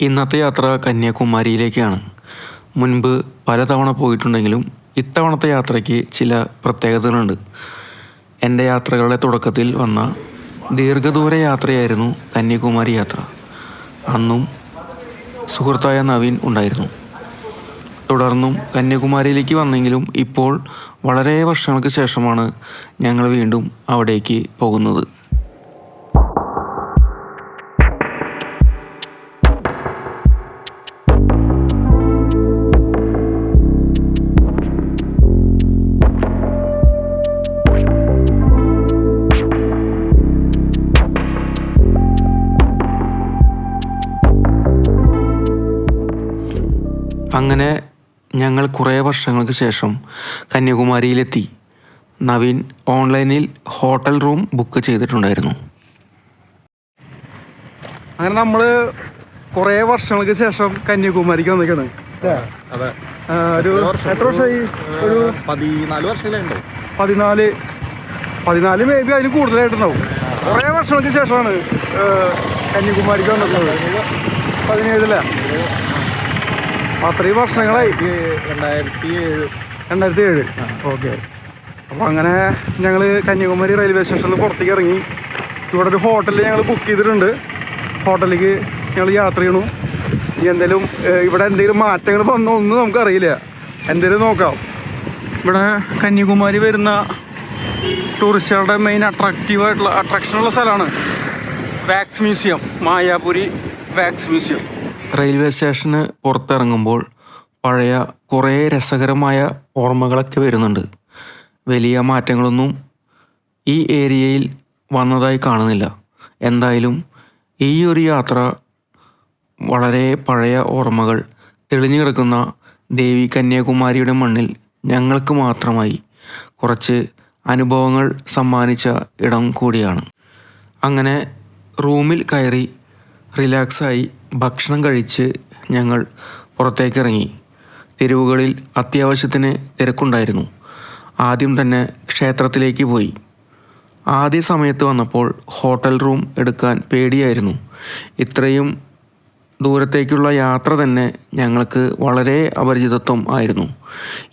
ഇന്നത്തെ യാത്ര കന്യാകുമാരിയിലേക്കാണ്. മുൻപ് പലതവണ പോയിട്ടുണ്ടെങ്കിലും ഇത്തവണത്തെ യാത്രയ്ക്ക് ചില പ്രത്യേകതകളുണ്ട്. എന്റെ യാത്രകളുടെ തുടക്കത്തിൽ വന്ന ദീർഘദൂര യാത്രയായിരുന്നു കന്യാകുമാരി യാത്ര. അന്നും സുഹൃത്തായ നവീൻ ഉണ്ടായിരുന്നു. തുടർന്നും കന്യാകുമാരിയിലേക്ക് വന്നെങ്കിലും ഇപ്പോൾ വളരെ വർഷങ്ങൾക്ക് ശേഷമാണ് ഞങ്ങൾ വീണ്ടും അവിടേക്ക് പോകുന്നത്. അങ്ങനെ ഞങ്ങൾ കുറേ വർഷങ്ങൾക്ക് ശേഷം കന്യാകുമാരിയിലെത്തി. നവീൻ ഓൺലൈനിൽ ഹോട്ടൽ റൂം ബുക്ക് ചെയ്തിട്ടുണ്ടായിരുന്നു. അങ്ങനെ നമ്മൾ കുറേ വർഷങ്ങൾക്ക് ശേഷം കന്യാകുമാരിക്ക് വന്നിരിക്കണ് അതെ. ഒരു എത്ര വർഷമായി? ഒരു പതിനാല് വർഷങ്ങളുണ്ടോ പതിനാല് പതിനാല് മേ ബി അതിന് കൂടുതലായിട്ടുണ്ടാവും. കുറേ വർഷങ്ങൾക്ക് ശേഷമാണ് കന്യാകുമാരിക്ക് വന്നിട്ടുള്ളത്. പതിനേഴില. അത്രയും വർഷങ്ങളായി. രണ്ടായിരത്തി ഏഴ് രണ്ടായിരത്തി ഏഴ് ഓക്കെ. അപ്പോൾ അങ്ങനെ ഞങ്ങൾ കന്യാകുമാരി റെയിൽവേ സ്റ്റേഷനിൽ പുറത്തേക്ക് ഇറങ്ങി. ഇവിടെ ഒരു ഹോട്ടലിൽ ഞങ്ങൾ ബുക്ക് ചെയ്തിട്ടുണ്ട്. ഹോട്ടലിലേക്ക് ഞങ്ങൾ യാത്ര ചെയ്യണു. ഇനി എന്തെങ്കിലും ഇവിടെ എന്തെങ്കിലും മാറ്റങ്ങൾ വന്നോ ഒന്നും നമുക്കറിയില്ല. എന്തെങ്കിലും നോക്കാം. ഇവിടെ കന്യാകുമാരി വരുന്ന ടൂറിസ്റ്റുകളുടെ മെയിൻ അട്രാക്റ്റീവ് ആയിട്ടുള്ള അട്രാക്ഷനുള്ള സ്ഥലമാണ് wax museum Mayapuri wax museum. Railway സ്റ്റേഷന് പുറത്തിറങ്ങുമ്പോൾ പഴയ കുറേ രസകരമായ ഓർമ്മകളൊക്കെ വരുന്നുണ്ട്. വലിയ മാറ്റങ്ങളൊന്നും ഈ ഏരിയയിൽ വന്നതായി കാണുന്നില്ല. എന്തായാലും ഈ ഒരു യാത്ര വളരെ പഴയ ഓർമ്മകൾ തെളിഞ്ഞു കിടക്കുന്ന ദേവി കന്യാകുമാരിയുടെ മണ്ണിൽ ഞങ്ങൾക്ക് മാത്രമായി കുറച്ച് അനുഭവങ്ങൾ സമ്മാനിച്ച ഇടം കൂടിയാണ്. അങ്ങനെ റൂമിൽ കയറി റിലാക്സായി ഭക്ഷണം കഴിച്ച് ഞങ്ങൾ പുറത്തേക്കിറങ്ങി. തെരുവുകളിൽ അത്യാവശ്യത്തിന് തിരക്കുണ്ടായിരുന്നു. ആദ്യം തന്നെ ക്ഷേത്രത്തിലേക്ക് പോയി. ആദ്യ സമയത്ത് വന്നപ്പോൾ ഹോട്ടൽ റൂം എടുക്കാൻ പേടിയായിരുന്നു. ഇത്രയും ദൂരത്തേക്കുള്ള യാത്ര തന്നെ ഞങ്ങൾക്ക് വളരെ അപരിചിതത്വം ആയിരുന്നു.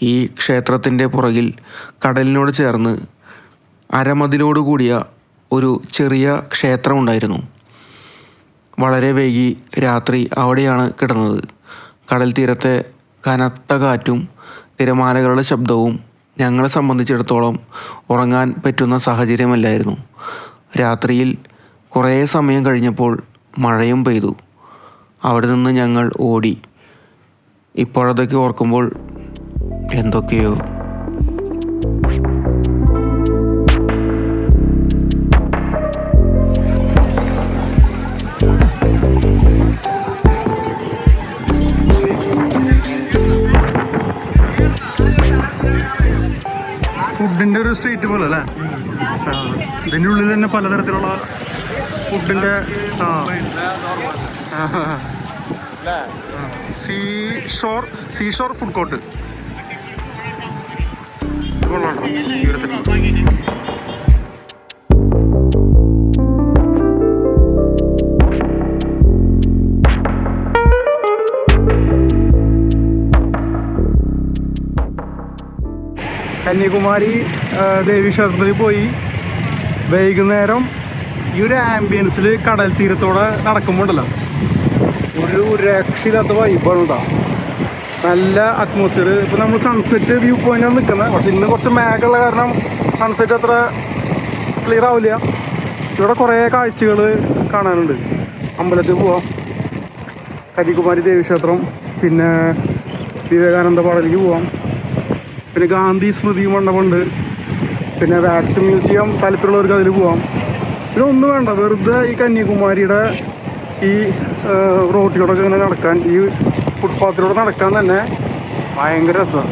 ഈ ക്ഷേത്രത്തിന്റെ പുറകിൽ കടലിനോട് ചേർന്ന് അരമതിലോട് കൂടിയ ഒരു ചെറിയ ക്ഷേത്രമുണ്ടായിരുന്നു. വളരെ വൈകി രാത്രി അവിടെയാണ് കിടന്നത്. കടൽ തീരത്തെ കനത്ത കാറ്റും തിരമാലകളുടെ ശബ്ദവും ഞങ്ങളെ സംബന്ധിച്ചിടത്തോളം ഉറങ്ങാൻ പറ്റുന്ന സാഹചര്യമല്ലായിരുന്നു. രാത്രിയിൽ കുറേ സമയം കഴിഞ്ഞപ്പോൾ മഴയും പെയ്തു. അവിടെ നിന്ന് ഞങ്ങൾ ഓടി. ഇപ്പോഴതൊക്കെ ഓർക്കുമ്പോൾ എന്തൊക്കെയോ ഒരു സ്റ്റേറ്റ് പോലെ അല്ലേ? ഇതിന്റെ ഉള്ളിൽ തന്നെ പലതരത്തിലുള്ള ഫുഡിന്റെ ആ. Sea shore sea shore food court കൊള്ളാം ഈ ഒരു സെറ്റ് കന്യാകുമാരി ദേവി ക്ഷേത്രത്തിൽ പോയി. വൈകുന്നേരം ഈ ഒരു ആംബിയൻസിൽ കടൽ തീരത്തോടെ നടക്കുമ്പോണ്ടല്ലോ. ഒരു രക്ഷയില്ലാത്ത വൈബാണ് കേട്ടോ നല്ല അറ്റ്മോസ്ഫിയർ ഇപ്പോൾ നമ്മൾ സൺസെറ്റ് വ്യൂ പോയിന്റാണ് നിൽക്കുന്നത് പക്ഷെ ഇന്ന് കുറച്ച് മേഘമുള്ള കാരണം സൺസെറ്റ് അത്ര ക്ലിയർ ആവില്ല. ഇവിടെ കുറേ കാഴ്ചകൾ കാണാനുണ്ട്. അമ്പലത്തിൽ പോവാം. കന്യാകുമാരി ദേവീക്ഷേത്രം പിന്നെ വിവേകാനന്ദ പാടലേക്ക് പോവാം. പിന്നെ ഗാന്ധി സ്മൃതി മണ്ഡപമുണ്ട്. പിന്നെ വാക്സ് മ്യൂസിയം താല്പര്യമുള്ളവർക്ക് അതിൽ പോവാം. പിന്നെ ഒന്നും വേണ്ട വെറുതെ ഈ കന്യാകുമാരിയുടെ ഈ റോട്ടിലൂടെ റോട്ടിലൂടെയൊക്കെ ഇങ്ങനെ നടക്കാൻ ഈ ഫുട്പാത്തിലൂടെ നടക്കാൻ തന്നെ ഭയങ്കര രസമാണ്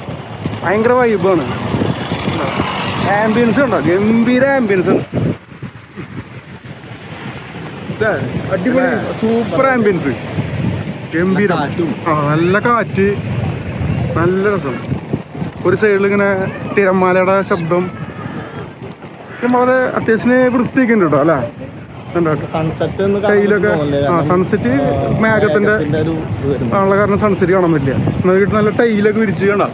ഭയങ്കര വൈബാണ് ആംബിയൻസ് ഉണ്ടോ ഗംഭീര ആംബിയൻസ് ഉണ്ട് അടിപൊളി സൂപ്പർ ആംബിയൻസ് ഗംഭീര. ആ നല്ല കാറ്റ്. നല്ല രസം. ഒരു സൈഡിൽ ഇങ്ങനെ തിരമാലയുടെ ശബ്ദം. വളരെ അത്യാവശ്യം വൃത്തിയൊക്കെ ഉണ്ട് കേട്ടോ അല്ലേ? കയ്യിലൊക്കെ ആ സൺസെറ്റ് മേഘത്തിന്റെ. ആണുള്ള കാരണം സൺസെറ്റ് കാണാൻ പറ്റില്ല. നോക്കിയിട്ട് നല്ല ടൈലൊക്കെ വിരിച്ചു കണ്ട?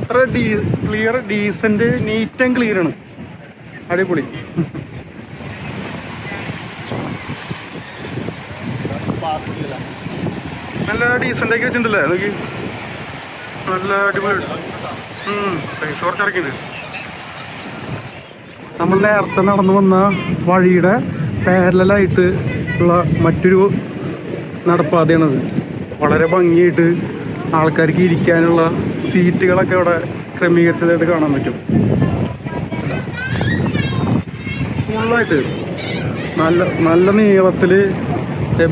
എത്ര D clear decent neat and clear ആണ്. അടിപൊളി. നല്ല ഡീസന്റ് ആക്കി വെച്ചിട്ടുണ്ടല്ലേ? നോക്കി. നല്ല അടിപൊളി. പൈസ കുറച്ച് ഇറക്കിയിട്ടുണ്ട് നമ്മൾ നേരത്തെ നടന്നു വന്ന വഴിയുടെ പാരലായിട്ട് ഉള്ള മറ്റൊരു നടപ്പാതയാണത്. വളരെ ഭംഗിയായിട്ട് ആൾക്കാർക്ക് ഇരിക്കാനുള്ള സീറ്റുകളൊക്കെ ഇവിടെ ക്രമീകരിച്ചതായിട്ട് കാണാൻ പറ്റും. ഫുള്ളായിട്ട് നല്ല നല്ല നീളത്തിൽ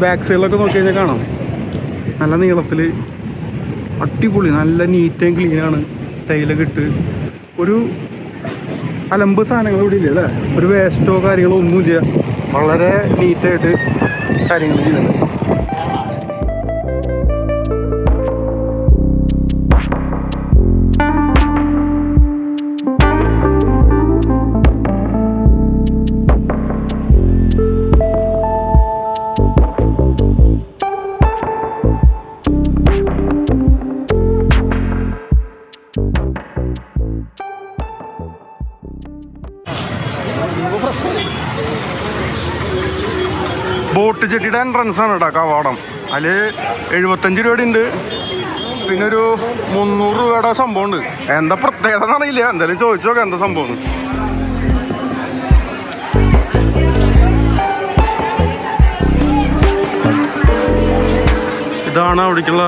ബാക്ക് സൈഡിലൊക്കെ നോക്കി കഴിഞ്ഞാൽ കാണാം. നല്ല നീളത്തിൽ അടിപൊളി നല്ല നീറ്റ് ആൻഡ് ആണ് ടൈലൊക്കെ ഇട്ട്. ഒരു അലമ്പ് സാധനങ്ങൾ ഇവിടെ ഇല്ല ഒരു വേസ്റ്റോ കാര്യങ്ങളോ ഒന്നുമില്ല. വളരെ നീറ്റായിട്ട് കാര്യങ്ങൾ ചെയ്യുന്നുണ്ട്. ബോട്ട് ചെട്ടിയുടെ എൻട്രൻസ് ആണ് കേട്ടോ കവാടം. അതിൽ എഴുപത്തഞ്ച് രൂപയുടെ ഉണ്ട് പിന്നെ ഒരു മുന്നൂറ് രൂപയുടെ സംഭവം ഉണ്ട് എന്താ പ്രത്യേകത എന്നറിയില്ല. എന്തായാലും ചോദിച്ചു നോക്കാം എന്താ സംഭവം ഇതാണ് അവിടേക്കുള്ള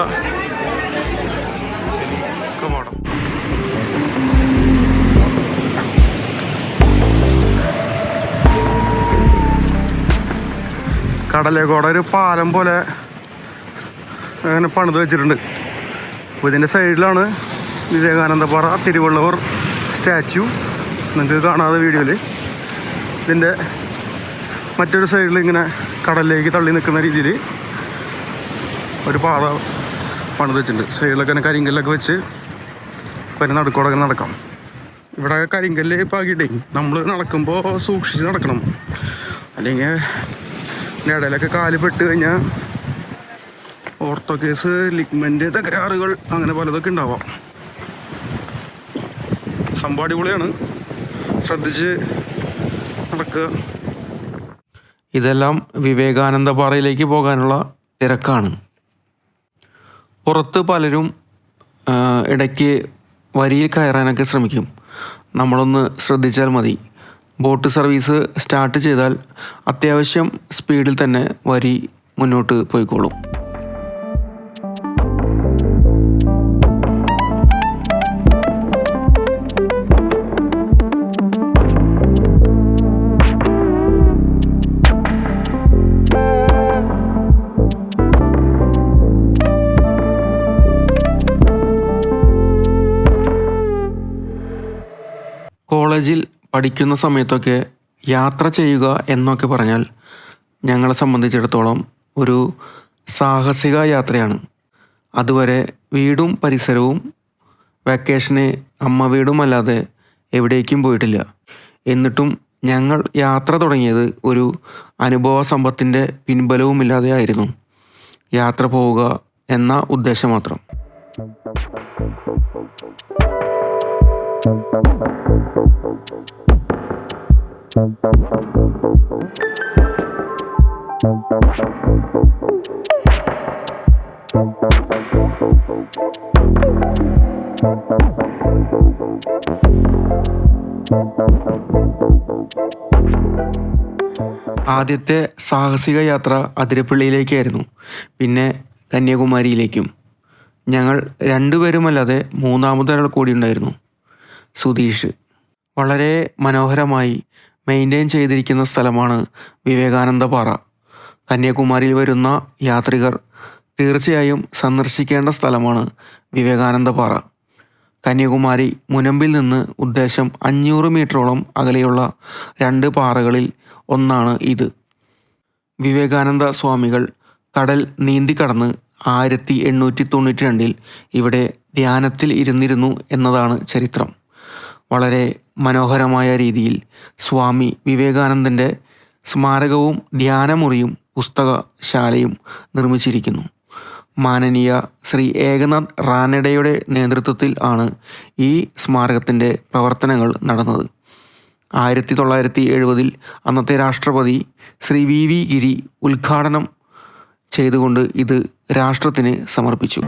കടലേക്കോടെ ഒരു പാലം പോലെ അങ്ങനെ പണിത് വെച്ചിട്ടുണ്ട്. അപ്പോൾ ഇതിന്റെ സൈഡിലാണ് വിവേകാനന്ദപാറ തിരുവള്ളൂർ സ്റ്റാച്യു. നിങ്ങൾക്ക് കാണാതെ വീഡിയോയിൽ ഇതിന്റെ മറ്റൊരു സൈഡിൽ ഇങ്ങനെ കടലിലേക്ക് തള്ളി നിൽക്കുന്ന രീതിയിൽ ഒരു പാത പണിത് വെച്ചിട്ടുണ്ട്. സൈഡിലൊക്കെ കരിങ്കല്ലൊക്കെ വെച്ച് പിന്നെ നടുക്കോടെ നടക്കാം. ഇവിടെ കരിങ്കല്ല് പാകിയിട്ടേ നമ്മൾ നടക്കുമ്പോൾ സൂക്ഷിച്ച് നടക്കണം. അല്ലെങ്കിൽ ഇടയിലൊക്കെ കാൽ പെട്ട് കഴിഞ്ഞാൽ ഓർത്തോ കേസ് ലിഗ്മെന്റ് തകരാറുകൾ അങ്ങനെ പലതൊക്കെ ഉണ്ടാവാം. സംഭവം അടിപൊളിയാണ്. ശ്രദ്ധിച്ച് നടക്കുക. ഇതെല്ലാം വിവേകാനന്ദ പാറയിലേക്ക് പോകാനുള്ള തിരക്കാണ്. പുറത്ത് പലരും ഇടയ്ക്ക് വരിയിൽ കയറാനൊക്കെ ശ്രമിക്കും. നമ്മളൊന്ന് ശ്രദ്ധിച്ചാൽ മതി. ബോട്ട് സർവീസ് സ്റ്റാർട്ട് ചെയ്താൽ അത്യാവശ്യം സ്പീഡിൽ തന്നെ വരി മുന്നോട്ട് പോയിക്കോളും. കോളേജിൽ പഠിക്കുന്ന സമയത്തൊക്കെ യാത്ര ചെയ്യുക എന്നൊക്കെ പറഞ്ഞാൽ ഞങ്ങളെ സംബന്ധിച്ചിടത്തോളം ഒരു സാഹസിക യാത്രയാണ്. അതുവരെ വീടും പരിസരവും വെക്കേഷന് അമ്മ വീടും അല്ലാതെ എവിടേക്കും പോയിട്ടില്ല. എന്നിട്ടും ഞങ്ങൾ യാത്ര തുടങ്ങിയത് ഒരു അനുഭവ സമ്പത്തിന്റെ പിൻബലവുമില്ലാതെ ആയിരുന്നു. യാത്ര പോവുക എന്ന ഉദ്ദേശം മാത്രം. ആദ്യത്തെ സാഹസിക യാത്ര അതിരപ്പള്ളിയിലേക്കായിരുന്നു. പിന്നെ കന്യാകുമാരിയിലേക്കും. ഞങ്ങൾ രണ്ടുപേരുമല്ലാതെ മൂന്നാമതൊരാൾ കൂടി ഉണ്ടായിരുന്നു. സുധീഷ്. വളരെ മനോഹരമായി മെയിന്റെയിൻ ചെയ്തിരിക്കുന്ന സ്ഥലമാണ് വിവേകാനന്ദ പാറ കന്യാകുമാരിയിൽ വരുന്ന യാത്രികർ തീർച്ചയായും സന്ദർശിക്കേണ്ട സ്ഥലമാണ് വിവേകാനന്ദ പാറ കന്യാകുമാരി മുനമ്പിൽ നിന്ന് ഉദ്ദേശം അഞ്ഞൂറ് മീറ്ററോളം അകലെയുള്ള രണ്ട് പാറകളിൽ ഒന്നാണ് ഇത്. വിവേകാനന്ദ സ്വാമികൾ കടൽ നീന്തിക്കടന്ന് ആയിരത്തി എണ്ണൂറ്റി തൊണ്ണൂറ്റി രണ്ടിൽ ഇവിടെ ധ്യാനത്തിൽ ഇരുന്നിരുന്നു എന്നതാണ് ചരിത്രം. വളരെ മനോഹരമായ രീതിയിൽ സ്വാമി വിവേകാനന്ദന്റെ സ്മാരകവും ധ്യാനമുറിയും പുസ്തകശാലയും നിർമ്മിച്ചിരിക്കുന്നു. മാനനീയ ശ്രീ ഏകനാഥ് റാനഡയുടെ നേതൃത്വത്തിൽ ആണ് ഈ സ്മാരകത്തിന്റെ പ്രവർത്തനങ്ങൾ നടന്നത്. ആയിരത്തി തൊള്ളായിരത്തി എഴുപതിൽ അന്നത്തെ രാഷ്ട്രപതി ശ്രീ വി വി ഗിരി ഉദ്ഘാടനം ചെയ്തുകൊണ്ട് ഇത് രാഷ്ട്രത്തിന് സമർപ്പിച്ചു.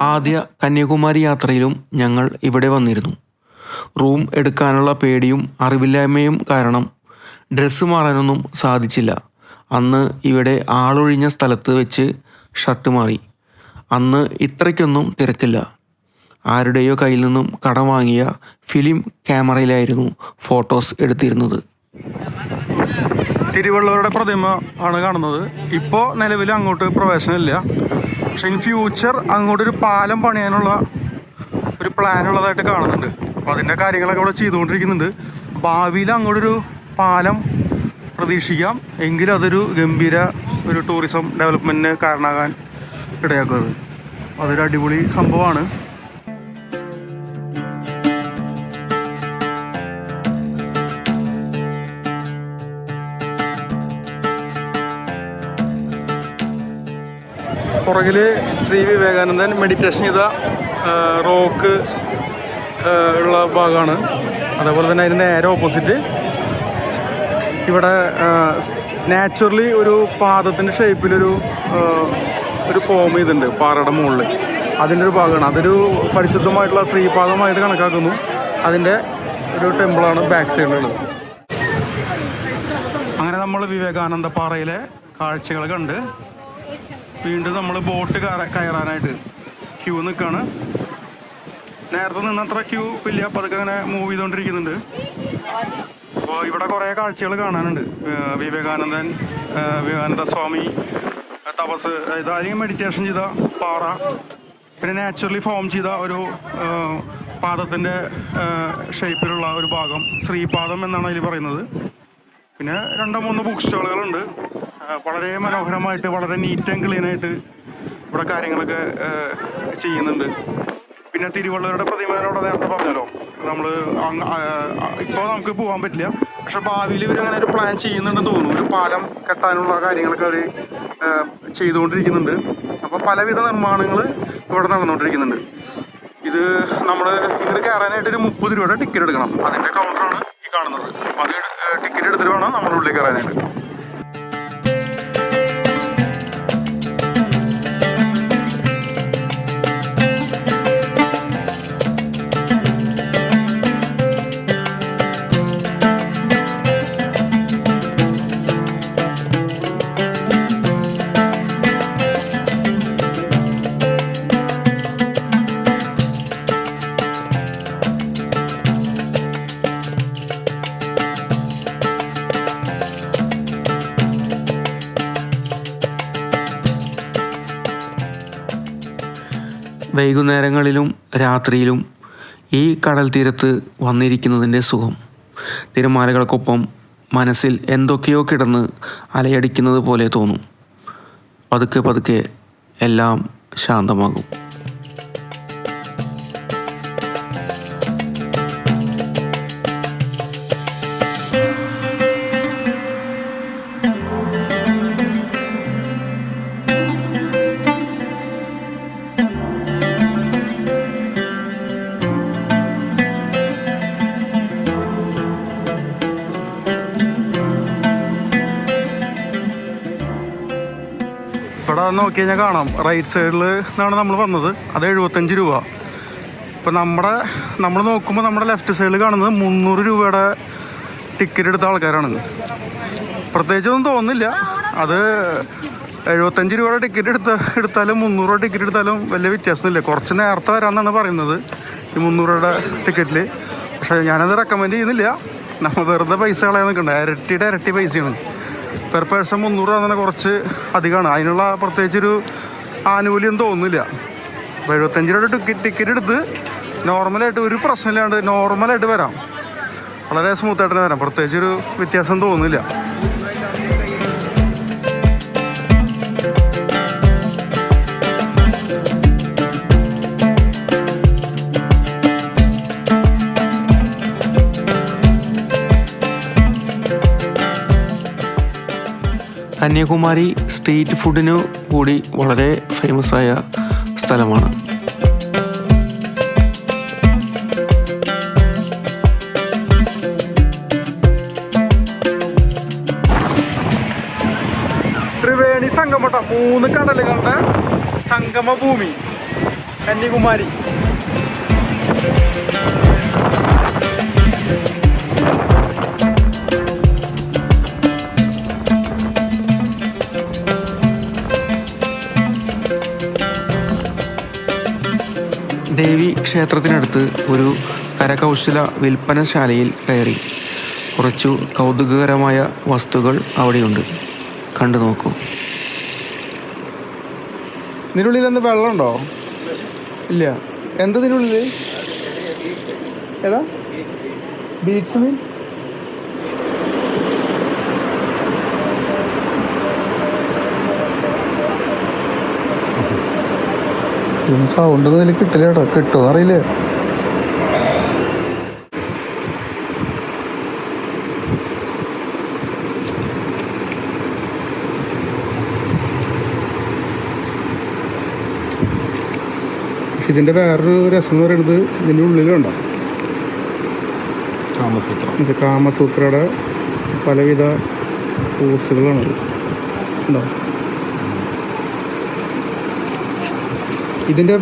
ആദ്യ കന്യാകുമാരി യാത്രയിലും ഞങ്ങൾ ഇവിടെ വന്നിരുന്നു. റൂം എടുക്കാനുള്ള പേടിയും അറിവില്ലായ്മയും കാരണം ഡ്രസ്സ് മാറാനൊന്നും സാധിച്ചില്ല. അന്ന് ഇവിടെ ആളൊഴിഞ്ഞ സ്ഥലത്ത് വെച്ച് ഷർട്ട് മാറി. അന്ന് ഇത്രയ്ക്കൊന്നും തിരക്കില്ല. ആരുടെയോ കയ്യിൽ നിന്നും കടം വാങ്ങിയ ഫിലിം ക്യാമറയിലായിരുന്നു ഫോട്ടോസ് എടുത്തിരുന്നത്. തിരുവള്ളവരുടെ പ്രതിമ ആണ് കാണുന്നത്. ഇപ്പോൾ നിലവിൽ അങ്ങോട്ട് പ്രവേശനമില്ല. പക്ഷെ ഇൻ ഫ്യൂച്ചർ അങ്ങോട്ടൊരു പാലം പണിയാനുള്ള ഒരു പ്ലാൻ ഉള്ളതായിട്ട് കാണുന്നുണ്ട്. അപ്പോൾ അതിന്റെ കാര്യങ്ങളൊക്കെ ഇവിടെ ചെയ്തുകൊണ്ടിരിക്കുന്നുണ്ട്. ഭാവിയിൽ അങ്ങോട്ടൊരു പാലം പ്രതീക്ഷിക്കാം. എങ്കിലും അതൊരു ഗംഭീര ഒരു ടൂറിസം ഡെവലപ്മെന്റിന് കാരണമാകാൻ ഇടയാക്കുന്നത് അതൊരു അടിപൊളി സംഭവമാണ്. പുറകിൽ ശ്രീ വിവേകാനന്ദൻ മെഡിറ്റേഷൻ ചെയ്ത റോക്ക് ഉള്ള ഭാഗമാണ്. അതേപോലെ തന്നെ അതിന്റെ നേരെ ഓപ്പോസിറ്റ് ഇവിടെ നാച്ചുറലി ഒരു പാദത്തിന്റെ ഷേപ്പിലൊരു ഒരു ഫോം ചെയ്തിട്ടുണ്ട് പാറയുടെ മുകളിൽ അതിന്റെ ഒരു ഭാഗമാണ്. അതൊരു പരിശുദ്ധമായിട്ടുള്ള ശ്രീപാദമായിട്ട് കണക്കാക്കുന്നു. അതിന്റെ ഒരു ടെമ്പിളാണ് ബാക്ക് സൈഡിലുള്ളത് അങ്ങനെ നമ്മൾ വിവേകാനന്ദ പാറയിലെ കാഴ്ചകൾ കണ്ട് വീണ്ടും നമ്മൾ ബോട്ട് കയറ- കയറാനായിട്ട് ക്യൂ നിൽക്കുകയാണ് നേരത്തെ നിന്നത്ര ക്യൂ ഇല്ല. അപ്പോൾ അതൊക്കെ അങ്ങനെ മൂവ് ചെയ്തുകൊണ്ടിരിക്കുന്നുണ്ട് അപ്പോൾ ഇവിടെ കുറേ കാഴ്ചകൾ കാണാനുണ്ട്. വിവേകാനന്ദൻ വിവേകാനന്ദ സ്വാമി തപസ് ഇത് അല്ലെങ്കിൽ മെഡിറ്റേഷൻ ചെയ്ത പാറ പിന്നെ നാച്ചുറലി ഫോം ചെയ്ത ഒരു പാദത്തിന്റെ ഷേപ്പിലുള്ള ഒരു ഭാഗം ശ്രീപാദം എന്നാണ് അതിൽ പറയുന്നത്. പിന്നെ രണ്ടോ മൂന്ന് ബുക്ക് സ്റ്റാളുകളുണ്ട് വളരെ മനോഹരമായിട്ട് വളരെ നീറ്റ് ആൻഡ് ക്ലീൻ ആയിട്ട് ഇവിടെ കാര്യങ്ങളൊക്കെ ചെയ്യുന്നുണ്ട്. പിന്നെ തിരുവള്ളവരുടെ പ്രതിമയോടെ നേരത്തെ പറഞ്ഞല്ലോ. നമ്മൾ ഇപ്പോൾ നമുക്ക് പോകാൻ പറ്റില്ല. പക്ഷെ ഭാവിയിൽ ഇവരങ്ങനെ ഒരു പ്ലാൻ ചെയ്യുന്നുണ്ടെന്ന് തോന്നുന്നു. ഒരു പാലം കെട്ടാനുള്ള കാര്യങ്ങളൊക്കെ അവർ ചെയ്തുകൊണ്ടിരിക്കുന്നുണ്ട്. അപ്പോൾ പലവിധ നിർമ്മാണങ്ങൾ ഇവിടെ നടന്നുകൊണ്ടിരിക്കുന്നുണ്ട്. ഇത് നമ്മൾ ഇതിൽ കയറാനായിട്ട് ഒരു മുപ്പത് രൂപയുടെ ടിക്കറ്റ് എടുക്കണം. അതിന്റെ കൗണ്ടറാണ് ഈ കാണുന്നത്. അത് ടിക്കറ്റ് എടുത്തിട്ട് വേണം നമ്മൾ ഉള്ളിൽ കയറാനായിട്ട് വൈകുന്നേരങ്ങളിലും രാത്രിയിലും ഈ കടൽ തീരത്ത് വന്നിരിക്കുന്നതിന്റെ സുഖം. തിരമാലകൾക്കൊപ്പം മനസ്സിൽ എന്തൊക്കെയോ കിടന്ന് അലയടിക്കുന്നത് പോലെ തോന്നും. പതുക്കെ പതുക്കെ എല്ലാം ശാന്തമാകും. നോക്കി കഴിഞ്ഞാൽ കാണാം. റൈറ്റ് സൈഡിൽ നിന്നാണ് നമ്മൾ വന്നത്. അത് എഴുപത്തഞ്ച് രൂപ. ഇപ്പം നമ്മുടെ നമ്മൾ നോക്കുമ്പോൾ നമ്മുടെ ലെഫ്റ്റ് സൈഡിൽ കാണുന്നത് മുന്നൂറ് രൂപയുടെ ടിക്കറ്റ് എടുത്ത ആൾക്കാരാണ് പ്രത്യേകിച്ചൊന്നും തോന്നുന്നില്ല. അത് എഴുപത്തഞ്ച് രൂപയുടെ ടിക്കറ്റ് എടുത്ത എടുത്താലും മുന്നൂറ് രൂപ ടിക്കറ്റ് എടുത്താലും വലിയ വ്യത്യാസമൊന്നുമില്ല. കുറച്ച് നേരത്തെ വരാമെന്നാണ് പറയുന്നത് ഈ മുന്നൂറ് രൂപയുടെ ടിക്കറ്റിൽ പക്ഷേ ഞാനത് റെക്കമെൻഡ് ചെയ്യുന്നില്ല. നമ്മൾ വെറുതെ പൈസ കളയാൻ നിൽക്കണ്ട. ഇരട്ടിയുടെ ഇരട്ടി പൈസയാണ്. പെർ പേഴ്സൺ മുന്നൂറ് രൂപ തന്നെ കുറച്ച് അധികമാണ്. അതിനുള്ള പ്രത്യേകിച്ചൊരു ആനുകൂല്യം തോന്നുന്നില്ല. അപ്പോൾ എഴുപത്തഞ്ച് രൂപയുടെ ടിക്കറ്റ് ടിക്കറ്റ് എടുത്ത് നോർമലായിട്ട് ഒരു പ്രശ്നമില്ലാണ്ട് നോർമലായിട്ട് വരാം. വളരെ സ്മൂത്തായിട്ട് വരാം. പ്രത്യേകിച്ചൊരു വ്യത്യാസം തോന്നുന്നില്ല. കന്യാകുമാരി സ്ട്രീറ്റ് ഫുഡിനു കൂടി വളരെ ഫേമസ് ആയ സ്ഥലമാണ്. ത്രിവേണി സംഗമട്ട മൂന്ന് കടലുകളുടെ സംഗമഭൂമി. കന്യാകുമാരി. ദേവി ക്ഷേത്രത്തിനടുത്ത് ഒരു കരകൗശല വിൽപ്പനശാലയിൽ കയറി. കുറച്ചു കൗതുകകരമായ വസ്തുക്കൾ അവിടെയുണ്ട്. കണ്ടു നോക്കൂ. ഇതിനുള്ളിൽ വെള്ളമുണ്ടോ? ഇല്ല. എന്ത് ഇതിനുള്ളിൽ ഏതാ? ബീച്ച് മീൻ? സൗണ്ട് ഒന്നും ഇതിൽ കിട്ടില്ല കേട്ടോ കിട്ടുമോ അറിയില്ലേ. ഇതിന്റെ വേറൊരു രസം എന്ന് പറയുന്നത് ഇതിന്റെ ഉള്ളിലുണ്ടോ കാമസൂത്രം. കാമസൂത്രയുടെ പലവിധ പോസുകളാണത്. ഉണ്ടോ ഇതിന്റെ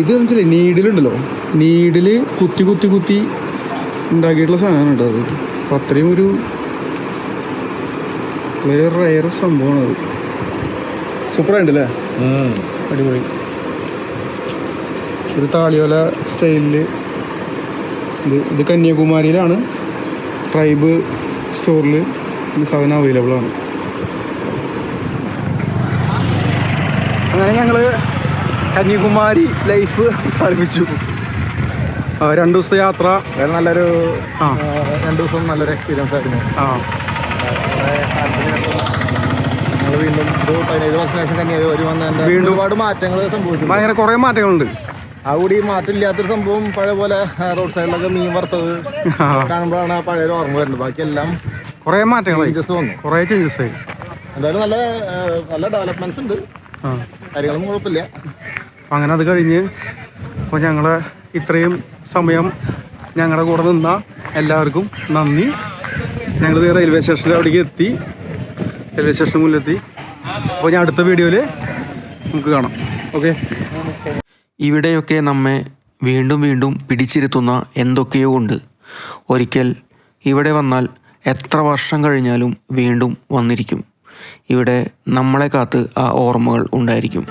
ഇത് വെച്ചാൽ നീഡിലുണ്ടല്ലോ. നീഡിൽ കുത്തി കുത്തി കുത്തി ഉണ്ടാക്കിയിട്ടുള്ള സാധനമാണ് കേട്ടോ അത്. അപ്പോൾ അത്രയും ഒരു വളരെ റയർ സംഭവമാണ് അത്. സൂപ്പറായിട്ട് അല്ലേ അടിപൊളി. ഒരു താളിയോല സ്റ്റൈലിൽ ഇത് ഇത് കന്യാകുമാരിയിലാണ് ട്രൈബ് സ്റ്റോറിൽ ഈ സാധനം അവൈലബിൾ ആണ്. അങ്ങനെ ഞങ്ങൾ കന്യാകുമാരി ലൈഫ് അവസാനിപ്പിച്ചു രണ്ടു ദിവസത്തെ യാത്ര. നല്ലൊരു രണ്ട് ദിവസം നല്ലൊരു എക്സ്പീരിയൻസ് ആയിരുന്നു. ആ. വീണ്ടും ഒരു പതിനേഴ് വർഷം കന്യാകുമാരി വന്നതിന്റെ വീണ്ടും- ഒരുപാട് മാറ്റങ്ങൾ സംഭവിച്ചു ഭയങ്കര കുറേ മാറ്റങ്ങളുണ്ട്. അവിടെ കൂടി മാറ്റമില്ലാത്തൊരു സംഭവം പഴയ പോലെ റോഡ് സൈഡിലൊക്കെ മീൻ വറുത്തത് കാണുമ്പോഴാണ് പഴയ ഒരു ഓർമ്മ വരുന്നത്. ബാക്കിയെല്ലാം കുറേ മാറ്റങ്ങളായി. ചേഞ്ചസ് വന്നു. കുറേ ചേഞ്ചസ് ആയി. എന്തായാലും നല്ല നല്ല ഡെവലപ്മെന്റ്സ് ഉണ്ട്. കാര്യങ്ങളും കാര്യങ്ങളൊന്നും കുഴപ്പമില്ല. അങ്ങനെ അത് കഴിഞ്ഞ് അപ്പോൾ ഞങ്ങൾ ഇത്രയും സമയം ഞങ്ങളുടെ കൂടെ നിന്ന എല്ലാവർക്കും നന്ദി. ഞങ്ങൾ റെയിൽവേ സ്റ്റേഷനിൽ അവിടേക്ക് എത്തി. റെയിൽവേ സ്റ്റേഷന് മുന്നിലെത്തി. അപ്പോൾ ഞാൻ അടുത്ത വീഡിയോയിൽ നമുക്ക് കാണാം. ഓക്കെ? ഇവിടെയൊക്കെ നമ്മെ വീണ്ടും വീണ്ടും പിടിച്ചിരുത്തുന്ന എന്തൊക്കെയോ ഉണ്ട്. ഒരിക്കൽ ഇവിടെ വന്നാൽ എത്ര വർഷം കഴിഞ്ഞാലും വീണ്ടും വന്നിരിക്കും. ഇവിടെ നമ്മളെ കാത്ത് ആ ഓർമ്മകൾ ഉണ്ടായിരിക്കും.